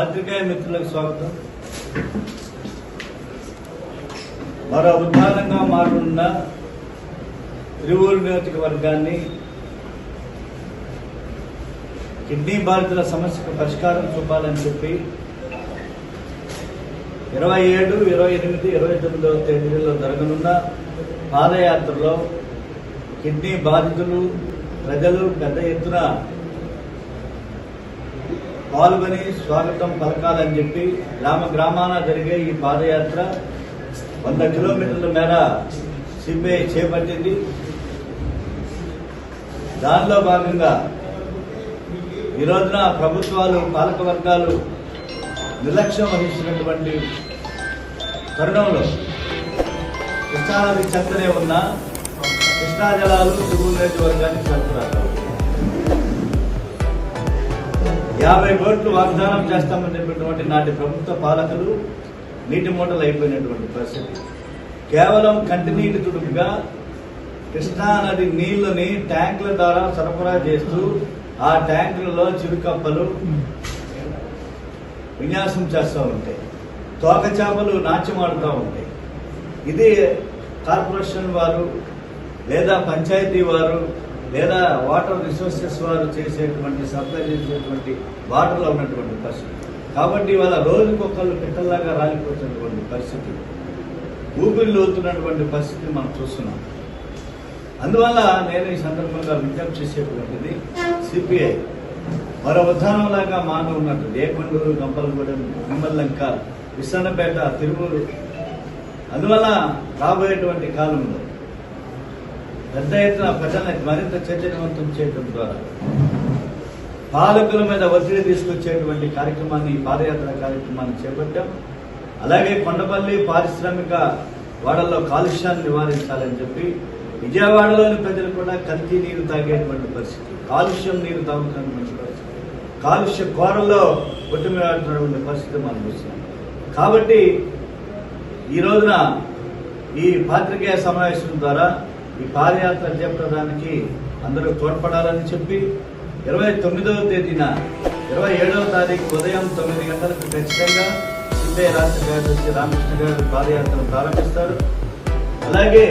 పత్రికాయ మిత్రులకు స్వాగతం. మరో ఉదాహరణగా మారున్న తిరువూరు నియోజకవర్గాన్ని కిడ్నీ బాధితుల సమస్యకు పరిష్కారం చూపాలని చెప్పి ఇరవై ఏడు ఇరవై ఎనిమిది ఇరవై తొమ్మిదవ తేదీలో జరగనున్న పాదయాత్రలో కిడ్నీ బాధితులు ప్రజలు పెద్ద ఎత్తున పాల్గొని స్వాగతం పలకాలని చెప్పి గ్రామ గ్రామాన జరిగే ఈ పాదయాత్ర వంద కిలోమీటర్ల మేర సిపిఐ చేపట్టింది. దానిలో భాగంగా ఈ రోజున ప్రభుత్వాలు పాలక వర్గాలు నిర్లక్ష్యం వహించినటువంటి తరుణంలో కృష్ణానది చెత్తనే ఉన్న కృష్ణా జలాలు తిరుగు నియోజకవర్గానికి చేరుతున్నారు యాభై కోట్లు వాగ్దానం చేస్తామని చెప్పినటువంటి నాటి ప్రభుత్వ పాలకులు నీటి మూటలు అయిపోయినటువంటి పరిస్థితి. కేవలం కంటినీటి తుడుపుగా కృష్ణా నది నీళ్ళని ట్యాంకుల ద్వారా సరఫరా చేస్తూ ఆ ట్యాంకులలో చిరుకప్పలు విన్యాసం చేస్తూ ఉంటాయి తోక చేపలు నాట్యమాడుతూ ఉంటాయి ఇది కార్పొరేషన్ వారు లేదా పంచాయతీ వారు లేదా వాటర్ రిసోర్సెస్ వారు చేసేటువంటి సప్లై చేసేటువంటి వాటర్లో ఉన్నటువంటి పరిస్థితి. కాబట్టి ఇవాళ రోజుకొకళ్ళు పిట్టల్లాగా రాలిపోతున్నటువంటి పరిస్థితి. ఊపిరి లోతున్నటువంటి పరిస్థితిని మనం చూస్తున్నాం. అందువల్ల నేను ఈ సందర్భంగా విజ్ఞప్తి చేసేటువంటిది సిపిఐ. మరో ఉద్దానంలాగా మానవ ఉన్నట్టు ఏకొండూరు గంపలగూడెం నిమ్మలంక విశ్వనపేట తిరువూరు. అందువల్ల రాబోయేటువంటి కాలంలో పెద్ద ఎత్తున ప్రజలను మరింత చైతన్యవంతం చేయడం ద్వారా పాలకుల మీద ఒత్తిడి తీసుకొచ్చేటువంటి కార్యక్రమాన్ని ఈ పాదయాత్ర కార్యక్రమాన్ని చేపట్టాం. అలాగే కొండపల్లి పారిశ్రామిక వాడల్లో కాలుష్యాన్ని నివారించాలని చెప్పి విజయవాడలోని ప్రజలు కూడా కల్తీ నీరు తాగేటువంటి పరిస్థితి కాలుష్యం నీరు తాగుతున్నటువంటి పరిస్థితి కాలుష్య కోరల్లో కొట్టుమిలాడుతున్నటువంటి పరిస్థితి మనం చూస్తున్నాం. కాబట్టి ఈ రోజున ఈ పాత్రికేయ సమావేశం ద్వారా ఈ పాదయాత్ర చేపట్టడానికి అందరూ తోడ్పడాలని చెప్పి ఇరవై తొమ్మిదవ తేదీన ఇరవై ఏడవ తారీఖు ఉదయం తొమ్మిది గంటలకు ఖచ్చితంగా సిపిఐ రాష్ట్ర కార్యదర్శి రామకృష్ణ గారు పాదయాత్రను ప్రారంభిస్తారు. అలాగే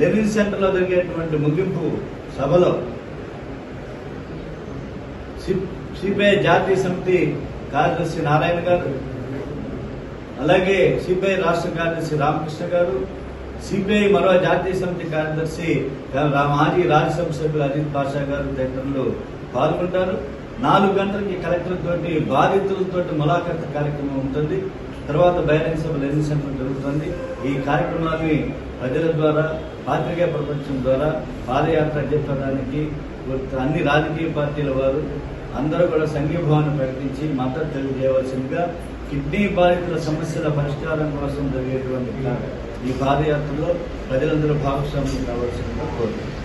లెనిన్ సెంటర్లో జరిగేటువంటి ముగింపు సభలో సిపిఐ జాతీయ సమితి కార్యదర్శి నారాయణ గారు అలాగే సిపిఐ రాష్ట్ర కార్యదర్శి రామకృష్ణ గారు సిపిఐ మరో జాతీయ సమితి కార్యదర్శి మాజీ రాజ్యసభ సభ్యులు అజిత్ పాషా గారు తదితరులు పాల్గొంటారు. నాలుగు గంటలకి కలెక్టర్ తోటి బాధితులతో ములాఖత్ కార్యక్రమం ఉంటుంది. తర్వాత బహిరంగ సభ లెనిన్ సెంటర్ జరుగుతుంది. ఈ కార్యక్రమాన్ని ప్రజల ద్వారా పాత్రికేయ ప్రపంచం ద్వారా పాదయాత్ర చెప్పడానికి అన్ని రాజకీయ పార్టీల వారు అందరూ కూడా సంఘీభావాన్ని ప్రకటించి మద్దతు తెలియజేయవలసిందిగా కిడ్నీ బాధితుల సమస్యల పరిష్కారం కోసం జరిగేటువంటి కా- ఈ పాదయాత్రలో ప్రజలందరూ భాగస్వామ్యం కావాల్సిందిగా కోరుతున్నాను.